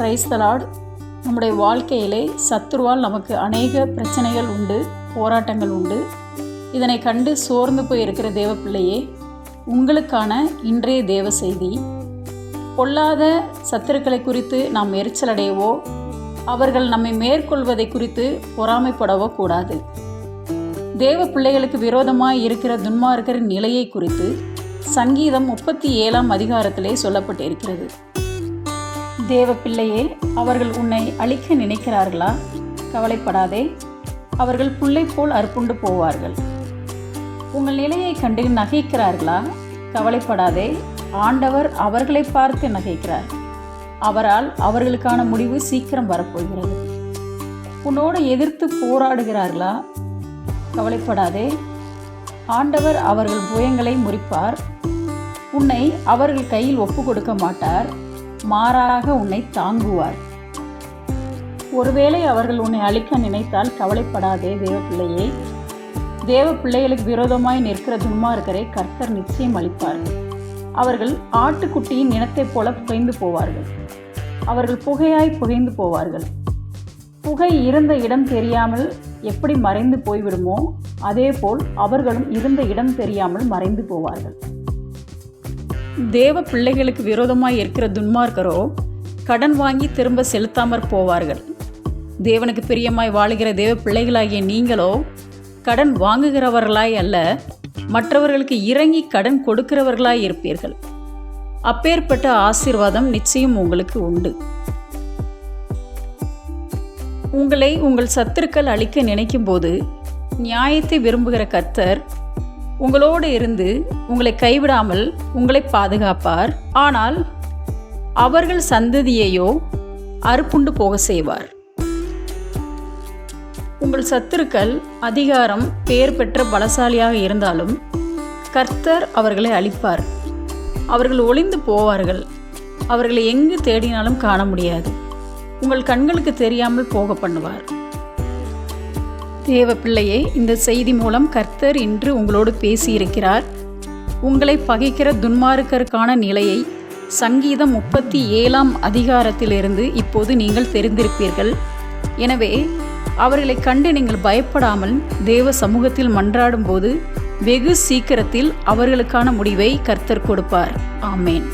கிரைஸ்தலாட் நம்முடைய வாழ்க்கையிலே சத்துருவால் நமக்கு அநேக பிரச்சனைகள் உண்டு போராட்டங்கள் உண்டு. இதனை கண்டு சோர்ந்து போய் இருக்கிற தேவ பிள்ளையே உங்களுக்கான இன்றைய தேவ செய்தி. பொல்லாத சத்துருக்களை குறித்து நாம் எரிச்சலடையவோ அவர்கள் நம்மை மேற்கொள்வதை குறித்து பொறாமைப்படவோ கூடாது. தேவ பிள்ளைகளுக்கு விரோதமாக இருக்கிற துன்மார்க்கரின் நிலையை குறித்து சங்கீதம் முப்பத்தி ஏழாம் அதிகாரத்திலே சொல்லப்பட்டிருக்கிறது. தேவப்பிள்ளையே அவர்கள் உன்னை அழிக்க நினைக்கிறார்களா? கவலைப்படாதே. அவர்கள் புல்லை போல் அற்புண்டு போவார்கள். உங்கள் நிலையை கண்டு நகைக்கிறார்களா? கவலைப்படாதே. ஆண்டவர் அவர்களை பார்த்து நகைக்கிறார். அவரால் அவர்களுக்கான முடிவு சீக்கிரம் வரப்போகிறது. உன்னோடு எதிர்த்து போராடுகிறார்களா? கவலைப்படாதே. ஆண்டவர் அவர்கள் புயங்களை முறிப்பார். உன்னை அவர்கள் கையில் ஒப்பு கொடுக்க மாட்டார். மாறாக உன்னை தாங்குவார். ஒருவேளை அவர்கள் உன்னை அழிக்க நினைத்தால் கவலைப்படாதே தேவ பிள்ளையே தேவ பிள்ளைகளுக்கு விரோதமாய் நிற்கிற துன்மார்க்கரை கர்த்தர் நிச்சயம் அளிப்பார்கள் அவர்கள் ஆட்டுக்குட்டியின் இனத்தைப் போல புகைந்து போவார்கள். அவர்கள் புகையாய் புகைந்து போவார்கள். புகை இருந்த இடம் தெரியாமல் எப்படி மறைந்து போய்விடுமோ அதேபோல் அவர்களும் இருந்த இடம் தெரியாமல் மறைந்து போவார்கள். தேவ பிள்ளைகளுக்கு விரோதமாக இருக்கிற துன்மார்க்கரோ கடன் வாங்கி திரும்ப செலுத்தாமற் போவார்கள். தேவனுக்கு பிரியமாய் வாழுகிற தேவ பிள்ளைகளாகிய நீங்களோ கடன் வாங்குகிறவர்களாய் அல்ல மற்றவர்களுக்கு இறங்கி கடன் கொடுக்கிறவர்களாய் இருப்பீர்கள். அப்பேற்பட்ட ஆசீர்வாதம் நிச்சயம் உங்களுக்கு உண்டு. உங்களை உங்கள் சத்துருக்கள் அழிக்க நினைக்கும் போது நியாயத்தை விரும்புகிற கர்த்தர் உங்களோடு இருந்து உங்களை கைவிடாமல் உங்களை பாதுகாப்பார். ஆனால் அவர்கள் சந்ததியையோ அறுப்புண்டு போக செய்வார். உங்கள் சத்துருக்கள் அதிகாரம் பெயர் பெற்ற பலசாலியாக இருந்தாலும் கர்த்தர் அவர்களை அழிப்பார். அவர்கள் ஒளிந்து போவார்கள். அவர்களை எங்கு தேடினாலும் காண முடியாது. உங்கள் கண்களுக்கு தெரியாமல் போக பண்ணுவார். தேவ பிள்ளையே இந்த செய்தி மூலம் கர்த்தர் இன்று உங்களோடு பேசியிருக்கிறார். உங்களை பகைக்கிற துன்மார்க்கருக்கான நிலையை சங்கீதம் முப்பத்தி ஏழாம் அதிகாரத்திலிருந்து இப்போது நீங்கள் தெரிந்திருப்பீர்கள். எனவே அவர்களை கண்டு நீங்கள் பயப்படாமல் தேவ சமூகத்தில் மன்றாடும்போது வெகு சீக்கிரத்தில் அவர்களுக்கான முடிவை கர்த்தர் கொடுப்பார். ஆமேன்.